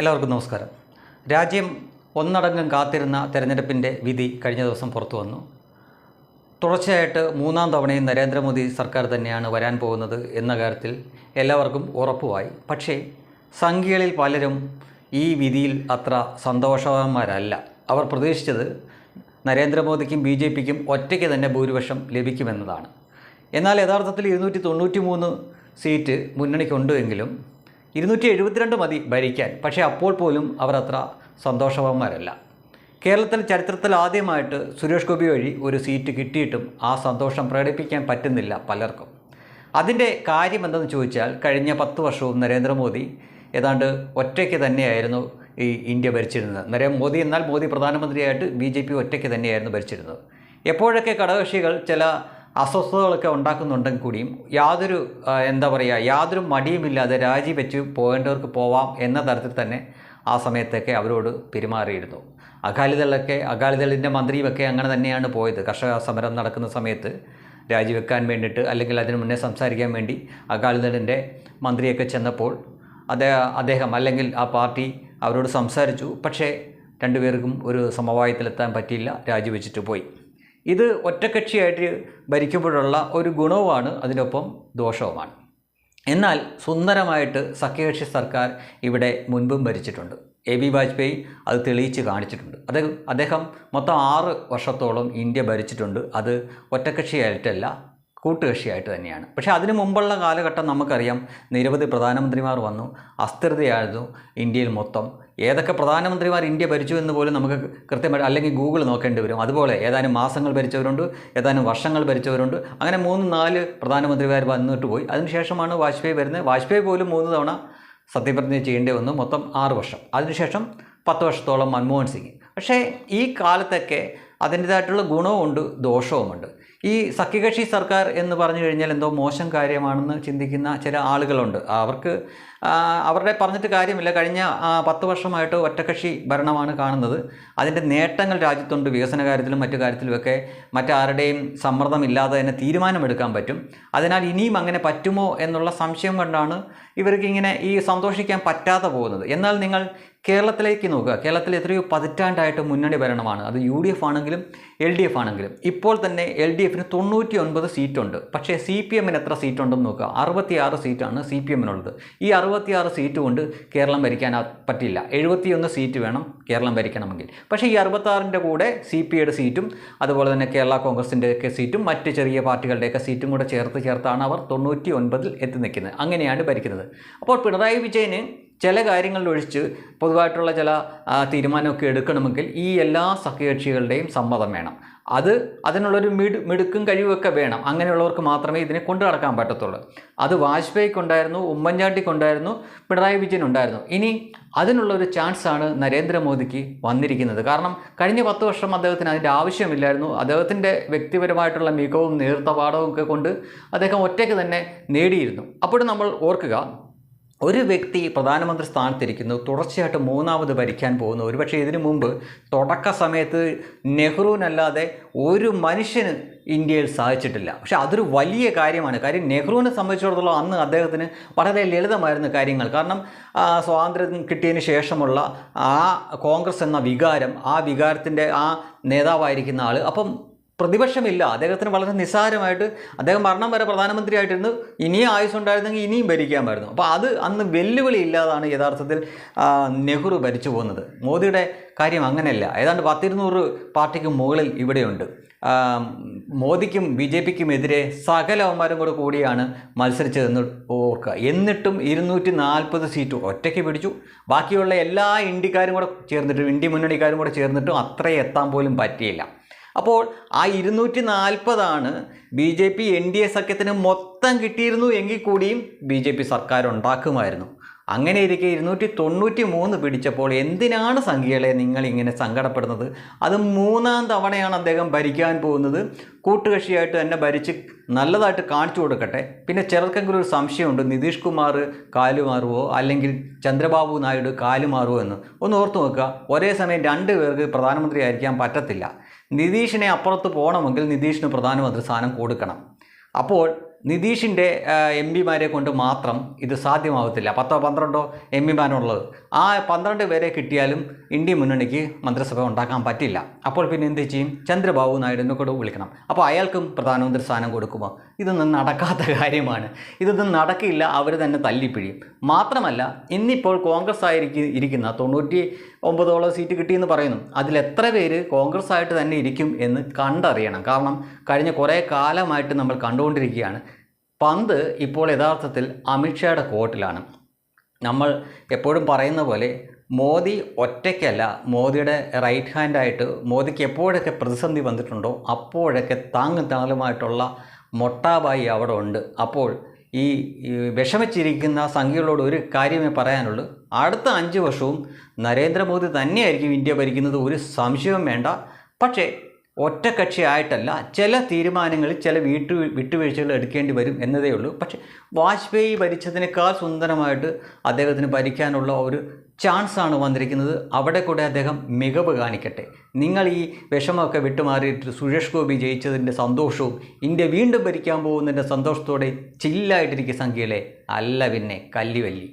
എല്ലാവർക്കും നമസ്കാരം. രാജ്യം ഒന്നടങ്കം കാത്തിരുന്ന തെരഞ്ഞെടുപ്പിന്റെ വിധി കഴിഞ്ഞ ദിവസം പുറത്തു വന്നു. തുടർച്ചയായിട്ട് മൂന്നാം തവണയും നരേന്ദ്രമോദി സർക്കാർ തന്നെയാണ് വരാൻ പോകുന്നത് എന്ന കാര്യത്തിൽ എല്ലാവർക്കും ഉറപ്പുമായി. പക്ഷേ സംഖ്യകളിൽ പലരും ഈ വിധിയിൽ അത്ര സന്തോഷവാന്മാരല്ല. അവർ പ്രതീക്ഷിച്ചത് നരേന്ദ്രമോദിക്കും ബി ജെ പിക്കും ഒറ്റയ്ക്ക് തന്നെ ഭൂരിപക്ഷം ലഭിക്കുമെന്നതാണ്. എന്നാൽ യഥാർത്ഥത്തിൽ ഇരുന്നൂറ്റി തൊണ്ണൂറ്റി മൂന്ന് സീറ്റ് മുന്നണിക്കുണ്ട് എങ്കിലും ഇരുന്നൂറ്റി എഴുപത്തിരണ്ട് മതി ഭരിക്കാൻ. പക്ഷേ അപ്പോൾ പോലും അവർ അത്ര സന്തോഷവാന്മാരല്ല. കേരളത്തിൽ ചരിത്രത്തിൽ ആദ്യമായിട്ട് സുരേഷ് ഗോപി വഴി ഒരു സീറ്റ് കിട്ടിയിട്ടും ആ സന്തോഷം പ്രകടിപ്പിക്കാൻ പറ്റുന്നില്ല പലർക്കും. അതിന്റെ കാര്യം എന്തെന്ന് ചോദിച്ചാൽ കഴിഞ്ഞ പത്ത് വർഷവും നരേന്ദ്രമോദി ഏതാണ്ട് ഒറ്റയ്ക്ക് തന്നെയായിരുന്നു ഈ ഇന്ത്യ ഭരിച്ചിരുന്നത്. നരേന്ദ്ര മോദി എന്നാൽ മോദി പ്രധാനമന്ത്രിയായിട്ട് ബി ജെ പി ഒറ്റയ്ക്ക് തന്നെയായിരുന്നു ഭരിച്ചിരുന്നത്. എപ്പോഴൊക്കെ ഘടകകക്ഷികൾ ചില അസ്വസ്ഥതകളൊക്കെ ഉണ്ടാക്കുന്നുണ്ടെങ്കിൽ കൂടിയും യാതൊരു എന്താ പറയുക യാതൊരു മടിയുമില്ലാതെ രാജിവെച്ച് പോകേണ്ടവർക്ക് പോവാം എന്ന തരത്തിൽ തന്നെ ആ സമയത്തൊക്കെ അവരോട് പെരുമാറിയിരുന്നു. അകാലിദളൊക്കെ അകാലിദളിന്റെ മന്ത്രിയുമൊക്കെ അങ്ങനെ തന്നെയാണ് പോയത്. കർഷക സമരം നടക്കുന്ന സമയത്ത് രാജിവെക്കാൻ വേണ്ടിയിട്ട് അല്ലെങ്കിൽ അതിനു മുന്നേ സംസാരിക്കാൻ വേണ്ടി അകാലിദളിന്റെ മന്ത്രിയൊക്കെ ചെന്നപ്പോൾ അദ്ദേഹം അദ്ദേഹം അല്ലെങ്കിൽ ആ പാർട്ടി അവരോട് സംസാരിച്ചു. പക്ഷേ രണ്ടുപേർക്കും ഒരു സമവായത്തിലെത്താൻ പറ്റിയില്ല. രാജിവെച്ചിട്ട് പോയി. ഇത് ഒറ്റക്കക്ഷിയായിട്ട് ഭരിക്കുമ്പോഴുള്ള ഒരു ഗുണവുമാണ് അതിനൊപ്പം ദോഷവുമാണ്. എന്നാൽ സുന്ദരമായിട്ട് സഖ്യകക്ഷി സർക്കാർ ഇവിടെ മുൻപും ഭരിച്ചിട്ടുണ്ട്. എ ബി വാജ്പേയി അത് തെളിയിച്ച് കാണിച്ചിട്ടുണ്ട്. അദ്ദേഹം അദ്ദേഹം മൊത്തം ആറ് വർഷത്തോളം ഇന്ത്യ ഭരിച്ചിട്ടുണ്ട്. അത് ഒറ്റക്കക്ഷിയായിട്ടല്ല കൂട്ടുകക്ഷിയായിട്ട് തന്നെയാണ്. പക്ഷേ അതിനു മുമ്പുള്ള കാലഘട്ടം നമുക്കറിയാം നിരവധി പ്രധാനമന്ത്രിമാർ വന്നു അസ്ഥിരതയായിരുന്നു ഇന്ത്യയിൽ മൊത്തം. ഏതൊക്കെ പ്രധാനമന്ത്രിമാർ ഇന്ത്യ ഭരിച്ചു എന്ന് പോലും നമുക്ക് കൃത്യമായിട്ട് അല്ലെങ്കിൽ ഗൂഗിൾ നോക്കേണ്ടി വരും. അതുപോലെ ഏതാനും മാസങ്ങൾ ഭരിച്ചവരുണ്ട് ഏതാനും വർഷങ്ങൾ ഭരിച്ചവരുണ്ട്. അങ്ങനെ മൂന്ന് നാല് പ്രധാനമന്ത്രിമാർ വന്നിട്ട് പോയി. അതിനുശേഷമാണ് വാജ്പേയി വരുന്നത്. വാജ്പേയി പോലും മൂന്ന് തവണ സത്യപ്രതിജ്ഞ ചെയ്യേണ്ടി വന്നു മൊത്തം ആറ് വർഷം. അതിനുശേഷം പത്ത് വർഷത്തോളം മൻമോഹൻ സിംഗ്. പക്ഷേ ഈ കാലത്തൊക്കെ അതിന്റേതായിട്ടുള്ള ഗുണവുമുണ്ട് ദോഷവുമുണ്ട്. ഈ സഖ്യകക്ഷി സർക്കാർ എന്ന് പറഞ്ഞു കഴിഞ്ഞാൽ എന്തോ മോശം കാര്യമാണെന്ന് ചിന്തിക്കുന്ന ചില ആളുകളുണ്ട്. അവർക്ക് അവരുടെ പറഞ്ഞിട്ട് കാര്യമില്ല. കഴിഞ്ഞ പത്ത് വർഷമായിട്ട് ഒറ്റകക്ഷി ഭരണമാണ് കാണുന്നത്. അതിന്റെ നേട്ടങ്ങൾ രാജ്യത്തുണ്ട്. വികസന കാര്യത്തിലും മറ്റു കാര്യത്തിലുമൊക്കെ മറ്റാരുടെയും സമ്മർദ്ദമില്ലാതെ തന്നെ തീരുമാനമെടുക്കാൻ പറ്റും. അതിനാൽ ഇനിയും അങ്ങനെ പറ്റുമോ എന്നുള്ള സംശയം കൊണ്ടാണ് ഇവർക്കിങ്ങനെ ഈ സന്തോഷിക്കാൻ പറ്റാതെ പോകുന്നത്. എന്നാൽ നിങ്ങൾ കേരളത്തിലേക്ക് നോക്കുക. കേരളത്തിൽ എത്രയോ പതിറ്റാണ്ടായിട്ട് മുന്നണി ഭരണമാണ്. അത് യു ഡി എഫ് ആണെങ്കിലും എൽ ഡി എഫ് ആണെങ്കിലും. ഇപ്പോൾ തന്നെ എൽ ഡി എഫിന് തൊണ്ണൂറ്റി ഒൻപത് സീറ്റുണ്ട്. പക്ഷേ സി പി എമ്മിന് എത്ര സീറ്റുണ്ടെന്ന് നോക്കുക. അറുപത്തിയാറ് സീറ്റാണ് സി പി എമ്മിനുള്ളത് ഈ അറുപത്തിയാറ് സീറ്റ് കൊണ്ട് കേരളം ഭരിക്കാൻ പറ്റില്ല. എഴുപത്തിയൊന്ന് സീറ്റ് വേണം കേരളം ഭരിക്കണമെങ്കിൽ. പക്ഷേ ഈ അറുപത്താറിന്റെ കൂടെ സി പി ഐയുടെ സീറ്റും അതുപോലെ തന്നെ കേരള കോൺഗ്രസിന്റെയൊക്കെ സീറ്റും മറ്റ് ചെറിയ പാർട്ടികളുടെയൊക്കെ സീറ്റും കൂടെ ചേർത്ത് ചേർത്താണ് അവർ തൊണ്ണൂറ്റി ഒൻപതിൽ എത്തി നിൽക്കുന്നത്. അങ്ങനെയാണ് ഭരിക്കുന്നത്. അപ്പോൾ പിണറായി വിജയന് ചില കാര്യങ്ങളിൽ ഒഴിച്ച് പൊതുവായിട്ടുള്ള ചില തീരുമാനമൊക്കെ എടുക്കണമെങ്കിൽ ഈ എല്ലാ സഖ്യകക്ഷികളുടെയും സമ്മതം വേണം. അത് അതിനുള്ളൊരു മിടു മിടുക്കും കഴിവൊക്കെ വേണം. അങ്ങനെയുള്ളവർക്ക് മാത്രമേ ഇതിനെ കൊണ്ടു നടക്കാൻ പറ്റത്തുള്ളൂ. അത് വാജ്പേയിക്കുണ്ടായിരുന്നു ഉമ്മൻചാണ്ടിക്കുണ്ടായിരുന്നു പിണറായി വിജയൻ ഉണ്ടായിരുന്നു. ഇനി അതിനുള്ളൊരു ചാൻസാണ് നരേന്ദ്രമോദിക്ക് വന്നിരിക്കുന്നത്. കാരണം കഴിഞ്ഞ പത്ത് വർഷം അദ്ദേഹത്തിന് അതിന്റെ ആവശ്യമില്ലായിരുന്നു. അദ്ദേഹത്തിന്റെ വ്യക്തിപരമായിട്ടുള്ള മികവും നേതൃത്വപാഠവും ഒക്കെ കൊണ്ട് അദ്ദേഹം ഒറ്റയ്ക്ക് തന്നെ നേടിയിരുന്നു. അപ്പോഴും നമ്മൾ ഓർക്കുക ഒരു വ്യക്തി പ്രധാനമന്ത്രി സ്ഥാനത്തിരിക്കുന്നു തുടർച്ചയായിട്ട് മൂന്നാമത് ഭരിക്കാൻ പോകുന്നു. ഒരുപക്ഷെ ഇതിനു മുമ്പ് തുടക്ക സമയത്ത് നെഹ്റുവിനല്ലാതെ ഒരു മനുഷ്യന് ഇന്ത്യയിൽ സാധിച്ചിട്ടില്ല. പക്ഷേ അതൊരു വലിയ കാര്യമാണ്. കാര്യം നെഹ്റുവിനെ സംബന്ധിച്ചിടത്തോളം അന്ന് അദ്ദേഹത്തിന് വളരെ ലളിതമായിരുന്നു കാര്യങ്ങൾ. കാരണം സ്വാതന്ത്ര്യം കിട്ടിയതിന് ശേഷമുള്ള ആ കോൺഗ്രസ് എന്ന വികാരം ആ വികാരത്തിന്റെ ആ നേതാവായിരിക്കുന്ന ആൾ അപ്പം പ്രതിപക്ഷമില്ല. അദ്ദേഹത്തിന് വളരെ നിസ്സാരമായിട്ട് അദ്ദേഹം മരണം വരെ പ്രധാനമന്ത്രിയായിട്ടിരുന്നു. ഇനിയും ആയുസ് ഉണ്ടായിരുന്നെങ്കിൽ ഇനിയും ഭരിക്കാമായിരുന്നു. അപ്പോൾ അത് അന്ന് വെല്ലുവിളി ഇല്ലാതാണ് യഥാർത്ഥത്തിൽ നെഹ്റു ഭരിച്ചു പോകുന്നത്. മോദിയുടെ കാര്യം അങ്ങനെയല്ല. ഏതാണ്ട് പത്തിരുന്നൂറ് പാർട്ടിക്ക് മുകളിൽ ഇവിടെയുണ്ട്. മോദിക്കും ബി ജെ പിക്കും എതിരെ സകലവന്മാരും കൂടെ കൂടിയാണ് മത്സരിച്ചതെന്ന് ഓർക്കുക. എന്നിട്ടും ഇരുന്നൂറ്റി നാൽപ്പത് സീറ്റ് ഒറ്റയ്ക്ക് പിടിച്ചു. ബാക്കിയുള്ള എല്ലാ ഇന്ത്യക്കാരും കൂടെ ചേർന്നിട്ടും ഇന്ത്യ മുന്നണിക്കാരും കൂടെ ചേർന്നിട്ടും അത്രയും എത്താൻ പോലും പറ്റിയില്ല. അപ്പോൾ ആ ഇരുന്നൂറ്റി നാൽപ്പതാണ് B J P N D A സഖ്യത്തിന് മൊത്തം കിട്ടിയിരുന്നു എങ്കിൽ കൂടിയും ബി ജെ പി സർക്കാർ ഉണ്ടാക്കുമായിരുന്നു അങ്ങനെ ഇരിക്കെ ഇരുന്നൂറ്റി തൊണ്ണൂറ്റി മൂന്ന് പിടിച്ചപ്പോൾ എന്തിനാണ് സംഖ്യകളെ നിങ്ങൾ ഇങ്ങനെ സങ്കടപ്പെടുന്നത്? അത് മൂന്നാം തവണയാണ് അദ്ദേഹം ഭരിക്കാൻ പോകുന്നത്. കൂട്ടുകക്ഷിയായിട്ട് തന്നെ ഭരിച്ച് നല്ലതായിട്ട് കാണിച്ചു കൊടുക്കട്ടെ. പിന്നെ ചിലർക്കെങ്കിലും ഒരു സംശയമുണ്ട് നിതീഷ് കുമാർ കാലുമാറുവോ അല്ലെങ്കിൽ ചന്ദ്രബാബു നായിഡു കാലുമാറുവോ എന്ന്? ഒന്ന് ഓർത്ത് നോക്കുക. ഒരേ സമയം രണ്ട് പേർക്ക് പ്രധാനമന്ത്രി ആയിരിക്കാൻ പറ്റത്തില്ല. നിതീഷിനെ അപ്പുറത്ത് പോകണമെങ്കിൽ നിതീഷിന് പ്രധാനമന്ത്രി സ്ഥാനം കൊടുക്കണം. അപ്പോൾ നിതീഷിന്റെ എം പിമാരെ കൊണ്ട് മാത്രം ഇത് സാധ്യമാവത്തില്ല. പത്തോ പന്ത്രണ്ടോ എം പിമാരുള്ളത്. ആ പന്ത്രണ്ട് പേരെ കിട്ടിയാലും ഇന്ത്യ മുന്നണിക്ക് മന്ത്രിസഭ ഉണ്ടാക്കാൻ പറ്റില്ല. അപ്പോൾ പിന്നെ എന്ത് ചെയ്യും? ചന്ദ്രബാബു നായിഡുവിനെ കൂടെ വിളിക്കണം. അപ്പോൾ അയാൾക്കും പ്രധാനമന്ത്രി സ്ഥാനം കൊടുക്കുമോ? ഇതൊന്നും നടക്കാത്ത കാര്യമാണ്. ഇതൊന്നും നടക്കില്ല അവർ തന്നെ തല്ലിപ്പിഴിയും. മാത്രമല്ല ഇന്നിപ്പോൾ കോൺഗ്രസ് ആയിരിക്കും ഇരിക്കുന്ന തൊണ്ണൂറ്റി ഒമ്പതോളം സീറ്റ് കിട്ടിയെന്ന് പറയുന്നു. അതിൽ എത്ര പേര് കോൺഗ്രസ് ആയിട്ട് തന്നെ ഇരിക്കും എന്ന് കണ്ടറിയണം. കാരണം കഴിഞ്ഞ കുറേ കാലമായിട്ട് നമ്മൾ കണ്ടുകൊണ്ടിരിക്കുകയാണ്. പന്ത് ഇപ്പോൾ യഥാർത്ഥത്തിൽ അമിത്ഷായുടെ കോർട്ടിലാണ് നമ്മൾ എപ്പോഴും പറയുന്ന പോലെ മോദി ഒറ്റയ്ക്കല്ല മോദിയുടെ റൈറ്റ് ഹാൻഡായിട്ട് മോദിക്ക് എപ്പോഴൊക്കെ പ്രതിസന്ധി വന്നിട്ടുണ്ടോ അപ്പോഴൊക്കെ താങ്ങും താളുമായിട്ടുള്ള മൊട്ടാബായി അവിടെ ഉണ്ട്. അപ്പോൾ ഈ വിഷമിച്ചിരിക്കുന്ന സംഖ്യകളോട് ഒരു കാര്യമേ പറയാനുള്ളൂ. അടുത്ത അഞ്ച് വർഷവും നരേന്ദ്രമോദി തന്നെയായിരിക്കും ഇന്ത്യ ഭരിക്കുന്നത് ഒരു സംശയവും വേണ്ട. പക്ഷേ ഒറ്റക്കക്ഷിയായിട്ടല്ല ചില തീരുമാനങ്ങളിൽ ചില വീട്ടു വിട്ടുവീഴ്ചകൾ എടുക്കേണ്ടി വരും എന്നതേ ഉള്ളൂ. പക്ഷേ വാജ്പേയി ഭരിച്ചതിനേക്കാൾ സുന്ദരമായിട്ട് അദ്ദേഹത്തിന് ഭരിക്കാനുള്ള ഒരു ചാൻസാണ് വന്നിരിക്കുന്നത്. അവിടെ കൂടെ അദ്ദേഹം മികവ് കാണിക്കട്ടെ. നിങ്ങൾ ഈ വിഷമമൊക്കെ വിട്ടുമാറിയിട്ട് സുരേഷ് ഗോപി ജയിച്ചതിന്റെ സന്തോഷവും ഇന്ത്യ വീണ്ടും ഭരിക്കാൻ പോകുന്നതിന്റെ സന്തോഷത്തോടെ ചില്ലായിട്ടിരിക്കുക സംഖ്യയിലെ അല്ല പിന്നെ കല്ലിവല്ലി.